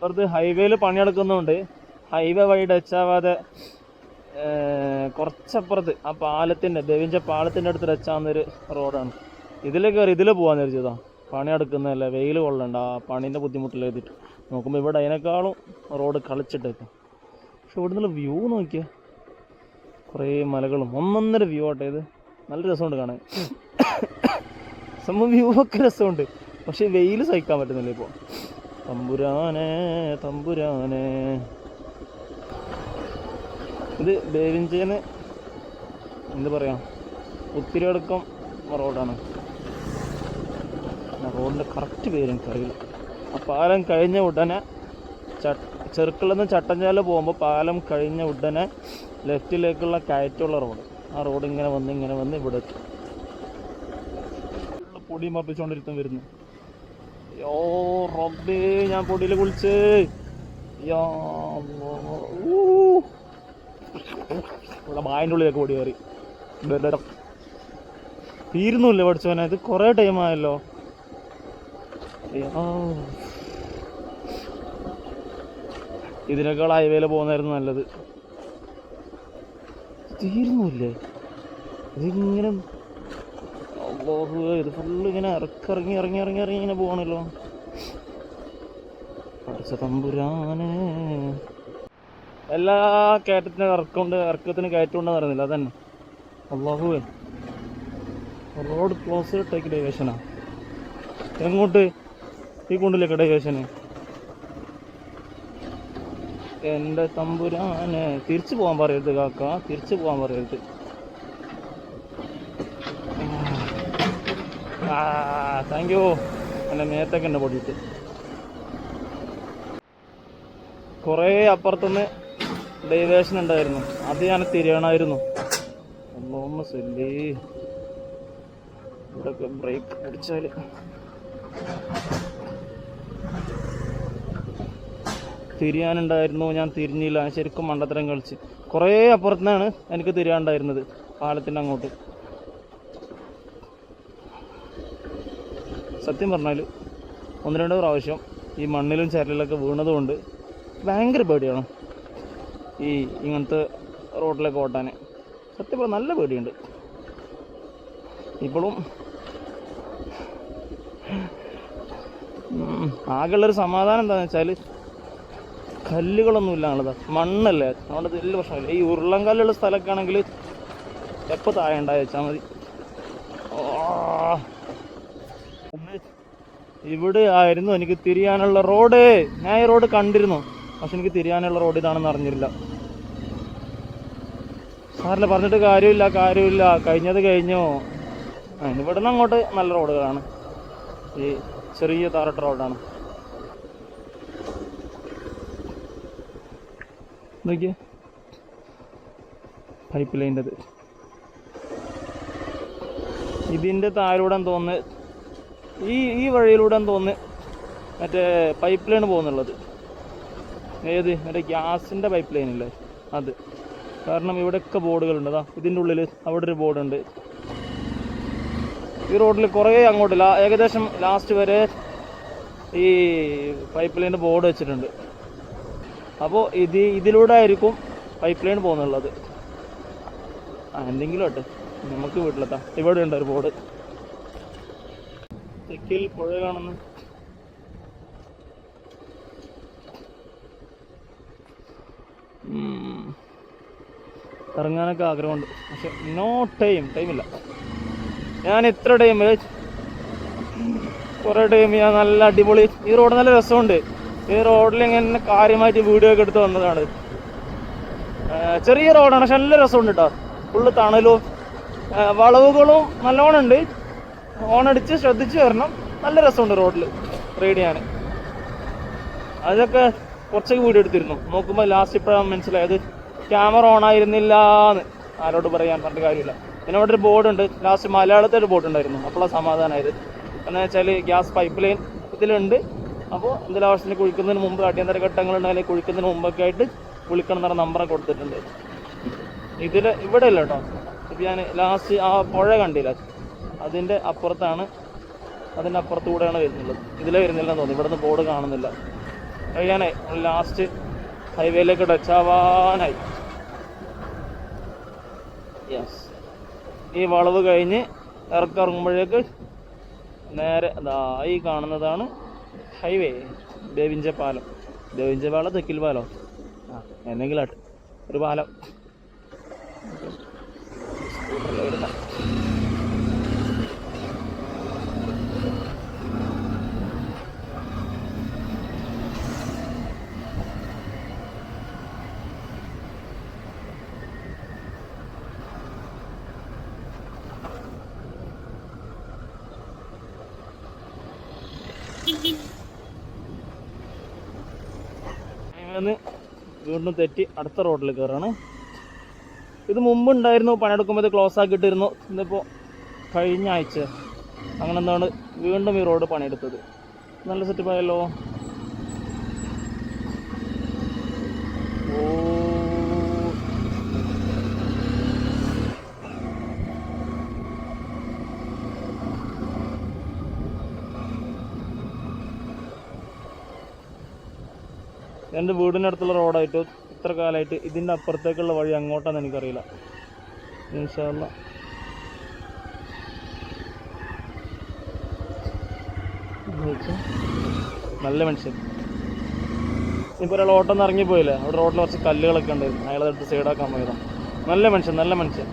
അപ്പുറത്ത് ഹൈവേയിൽ പണിയെടുക്കുന്നുണ്ട്. ഹൈവേ വഴി ടച്ച് ആവാതെ കുറച്ചപ്പുറത്ത് ആ പാലത്തിന്റെ ദേവിഞ്ച പാലത്തിന്റെ അടുത്ത് ടച്ച് ആവുന്നൊരു റോഡാണ്. ഇതിൽ കയറി ഇതിൽ പോകാൻ വിചാരിച്ചതാ. പണിയെടുക്കുന്നതല്ലേ വെയിൽ കൊള്ളണ്ട ആ പണീന്റെ ബുദ്ധിമുട്ടിൽ എഴുതിയിട്ട്. നോക്കുമ്പോൾ ഇവിടെ അതിനേക്കാളും റോഡ് കളിച്ചിട്ടേക്കും. പക്ഷെ ഇവിടെ നിന്നുള്ള വ്യൂ നോക്കിയാൽ കുറേ മലകളും ഒന്നൊന്നര വ്യൂ ആട്ടെ ഇത് നല്ല രസമുണ്ട് കാണാൻ. സംഭവം വ്യൂ ഒക്കെ രസമുണ്ട്. പക്ഷേ വെയിൽ സഹിക്കാൻ പറ്റുന്നില്ല ഇപ്പോൾ തമ്പുരാനെ തമ്പുരാനെ. ഇത് ബേവിഞ്ചേന്ന് എന്ത് പറയാം? ഒത്തിരി അടുക്കം റോഡാണ്. റോഡിന്റെ കറക്റ്റ് പേര് എനിക്കറിയില്ല. ആ പാലം കഴിഞ്ഞ ഉടനെ ചെറുക്കളിൽ നിന്ന് ചട്ടഞ്ചാല പോകുമ്പോൾ പാലം കഴിഞ്ഞ ഉടനെ ലെഫ്റ്റിലേക്കുള്ള കയറ്റമുള്ള റോഡ്. ആ റോഡ് ഇങ്ങനെ വന്ന് ഇങ്ങനെ വന്ന് ഇവിടെ പൊടി പപ്പിച്ചുകൊണ്ടിരുത്തും വരുന്നു. യോ റബ്ബേ ഞാൻ പൊടിയിൽ കുളിച്ച്. ഇവിടെ മായന്റെ ഉള്ളിലേക്ക് ഓടി കയറി. തീരുന്നില്ല പഠിച്ചവനെ ഇത് കുറേ ടൈമായല്ലോ. ഇതിനേക്കാൾ ഹൈവേയിൽ പോകുന്നതായിരുന്നു നല്ലത് തീരുന്നില്ലേ ഇതിങ്ങനെ അല്ലാഹുവേ, ഇത് ഫുള്ള് ഇങ്ങനെ ഇറക്കിറങ്ങി ഇറങ്ങി ഇറങ്ങി ഇറങ്ങി ഇങ്ങനെ പോകണല്ലോ പഠിച്ച തമ്പുരാനെ. എല്ലാ കയറ്റത്തിന് ഇറക്കമുണ്ട് ഇറക്കത്തിന് കയറ്റമുണ്ടെന്ന് പറയുന്നില്ല അതന്നെ. അള്ളാഹുവേ റോഡ് ക്ലോസ് ടേക്ക് ഡൈവേഷനാ എങ്ങോട്ട്? ഈ കുണ്ടിലേക്ക് ഡൈവേഷന് എന്റെ തമ്പുരാനെ. തിരിച്ചു പോകാൻ പറയരുത് കാക്ക തിരിച്ചു പോകാൻ പറയരുത്. ആ താങ്ക് യു എന്റെ മേത്തൊക്കെ ഉണ്ട് പൊടിയിട്ട് കുറേ അപ്പുറത്തുനിന്ന് ഡൈവേഷൻ ഉണ്ടായിരുന്നു. അത് ഞാൻ തിരിയണമായിരുന്നു. ഒന്നൊന്ന് സെല്ലി. ഇവിടെയൊക്കെ ബ്രേക്ക് പിടിച്ചാൽ തിരിയാനുണ്ടായിരുന്നു. ഞാൻ തിരിഞ്ഞില്ല. ശരിക്കും മണ്ടത്തരം കളിച്ച്. കുറേ അപ്പുറത്തുനിന്നാണ് എനിക്ക് തിരിയാനുണ്ടായിരുന്നത്. പാലത്തിന്റെ അങ്ങോട്ട്. സത്യം പറഞ്ഞാൽ ഒന്ന് രണ്ട് പ്രാവശ്യം ഈ മണ്ണിലും ചരലിലൊക്കെ വീണതുകൊണ്ട് ഭയങ്കര പേടിയാണ് ഈ ഇങ്ങനത്തെ റോഡിലൊക്കെ ഓട്ടാൻ. സത്യം പറഞ്ഞാൽ നല്ല പേടിയുണ്ട്. ഇപ്പോഴും ആകെയുള്ളൊരു സമാധാനം എന്താണെന്ന് വെച്ചാൽ കല്ലുകളൊന്നും ഇല്ല എന്നുള്ളതാ മണ്ണല്ലേ? അതുകൊണ്ട് വലിയ പ്രശ്നമില്ല. ഈ ഉരുളൻ കല്ലുള്ള സ്ഥലമൊക്കെ ആണെങ്കിൽ എപ്പോൾ താഴെ ഉണ്ടായി വെച്ചാൽ മതി ആ. ഇവിടെ ആയിരുന്നു. എനിക്ക് തിരിയാനുള്ള റോഡ് ഞാൻ ഈ റോഡ് കണ്ടിരുന്നു. പക്ഷെ എനിക്ക് തിരിയാനുള്ള റോഡ് ഇതാണെന്ന് അറിഞ്ഞില്ല. സാറില്ല പറഞ്ഞിട്ട് കാര്യമില്ല കാര്യമില്ല. കഴിഞ്ഞത് കഴിഞ്ഞോ. ഇവിടുന്ന് അങ്ങോട്ട് നല്ല റോഡുകളാണ് ഈ ചെറിയ താറട്ട് റോഡാണ് നോക്കിയേ. പൈപ്പ് ലൈന്റെത് ഇതിന്റെ താഴൂടെ തോന്നുന്നു ഈ ഈ വഴിയിലൂടെ തോന്നുന്നു മറ്റേ പൈപ്പ് ലൈൻ പോകുന്നുള്ളത്. ഏത്? മറ്റേ ഗ്യാസിന്റെ പൈപ്പ് ലൈൻ ഇല്ലേ? അത്. കാരണം ഇവിടെയൊക്കെ ബോർഡുകളുണ്ട്. അതാ ഇതിന്റെ ഉള്ളിൽ അവിടെ ഒരു ബോർഡുണ്ട്. ഈ റോഡിൽ കുറേ അങ്ങോട്ട് ഏകദേശം ലാസ്റ്റ് വരെ ഈ പൈപ്പ് ലൈന്റെ ബോർഡ് വെച്ചിട്ടുണ്ട്. അപ്പോൾ ഇത് ഇതിലൂടെ ആയിരിക്കും പൈപ്പ് ലൈൻ പോകുന്നുള്ളത് എന്തെങ്കിലും ആട്ടെ. നമുക്ക് വീട്ടിലെത്താം. ഇവിടെ ഉണ്ട് ഒരു ബോർഡ് തെക്കിൽ പുഴ കാണുന്നു. ഇറങ്ങാനൊക്കെ ആഗ്രഹമുണ്ട്. പക്ഷെ നോ ടൈം ടൈമില്ല ഞാൻ ഇത്ര ടൈം കുറേ ടൈം ഞാൻ നല്ല അടിപൊളി ഈ റോഡ് നല്ല രസമുണ്ട്. ഈ റോഡിൽ ഇങ്ങനെ കാര്യമായിട്ട് വീഡിയോ ഒക്കെ എടുത്ത് വന്നതാണ്. ചെറിയ റോഡാണ് പക്ഷെ നല്ല രസമുണ്ട് കേട്ടോ ഫുള്ള് തണലും വളവുകളും നല്ലോണം ഉണ്ട്. ഓണടിച്ച് ശ്രദ്ധിച്ച് വരണം. നല്ല രസമുണ്ട് റോഡിൽ റൈഡ് ചെയ്യാൻ അതൊക്കെ കുറച്ചൊക്കെ വീഡിയോ എടുത്തിരുന്നു. നോക്കുമ്പോൾ ലാസ്റ്റ് ഇപ്പോഴാണ് മനസ്സിലായത്. ക്യാമറ ഓൺ ആയിരുന്നില്ല എന്ന് ആരോട് പറയാൻ പറഞ്ഞ കാര്യമില്ല. പിന്നെ അവിടെ ഒരു ബോർഡ് ഉണ്ട്. ലാസ്റ്റ് മലയാളത്തിൽ ഒരു ബോർഡ് ഉണ്ടായിരുന്നു. അപ്പോഴാണ് സമാധാനമായത് എന്ന് വെച്ചാൽ ഗ്യാസ് പൈപ്പ് ലൈൻ ഇതിലുണ്ട്. അപ്പോൾ എന്തെങ്കിലും ആവശ്യത്തിന് കുഴിക്കുന്നതിന് മുമ്പ് അടിയന്തര ഘട്ടങ്ങളുണ്ടെങ്കിൽ കുഴിക്കുന്നതിന് മുമ്പൊക്കെ ആയിട്ട് വിളിക്കണം എന്ന് പറഞ്ഞ നമ്പറൊക്കെ കൊടുത്തിട്ടുണ്ട്. ഇതിൽ ഇവിടെ ഇല്ല കേട്ടോ. ഇപ്പം ഞാൻ ലാസ്റ്റ് ആ പുഴ കണ്ടില്ല. അതിന്റെ അപ്പുറത്താണ് അതിന്റെ അപ്പുറത്തൂടെയാണ് വരുന്നുള്ളത് ഇതിലേ വരുന്നില്ലെന്ന് തോന്നുന്നു. ഇവിടുന്ന് ബോർഡ് കാണുന്നില്ല. കഴിയാനായി ലാസ്റ്റ് ഹൈവേയിലേക്ക് ടച്ച് ആവാനായി യെസ് ഈ വളവ് കഴിഞ്ഞ് ഇറക്കിറങ്ങുമ്പോഴേക്ക് നേരെ അതാ ഈ കാണുന്നതാണ് ഹൈവേ ദേവിഞ്ച പാലം. ദേവിഞ്ച പാലം തെക്കിൽ പാലം. ആ എന്തെങ്കിലും ഒരു പാലം. വരുന്ന അങ്ങനെ വീണ്ടും തെറ്റി അടുത്ത റോഡിൽ കയറാണ് ഇത് മുമ്പ് ഉണ്ടായിരുന്നു പണിയെടുക്കുമ്പോൾ ഇത് ക്ലോസ് ആക്കിയിട്ടിരുന്നു. ഇന്നിപ്പോൾ കഴിഞ്ഞ ആഴ്ച അങ്ങനെ എന്താണ് വീണ്ടും ഈ റോഡ് പണിയെടുത്തത്. നല്ല സെറ്റപ്പ് എന്റെ വീടിനടുത്തുള്ള റോഡായിട്ട് ഇത്ര കാലമായിട്ട് ഇതിന്റെ അപ്പുറത്തേക്കുള്ള വഴി അങ്ങോട്ടാന്ന് എനിക്കറിയില്ല. ഇൻഷാല്ല നല്ല മനുഷ്യൻ. ഇപ്പോൾ ഒരാൾ ഓട്ടം ഇറങ്ങി പോയില്ലേ അവിടെ റോഡിൽ കുറച്ച് കല്ലുകളൊക്കെ ഉണ്ട്. അയാളെടുത്ത് സൈഡാക്കാൻ പോയതാണ് നല്ല മനുഷ്യൻ നല്ല മനുഷ്യൻ.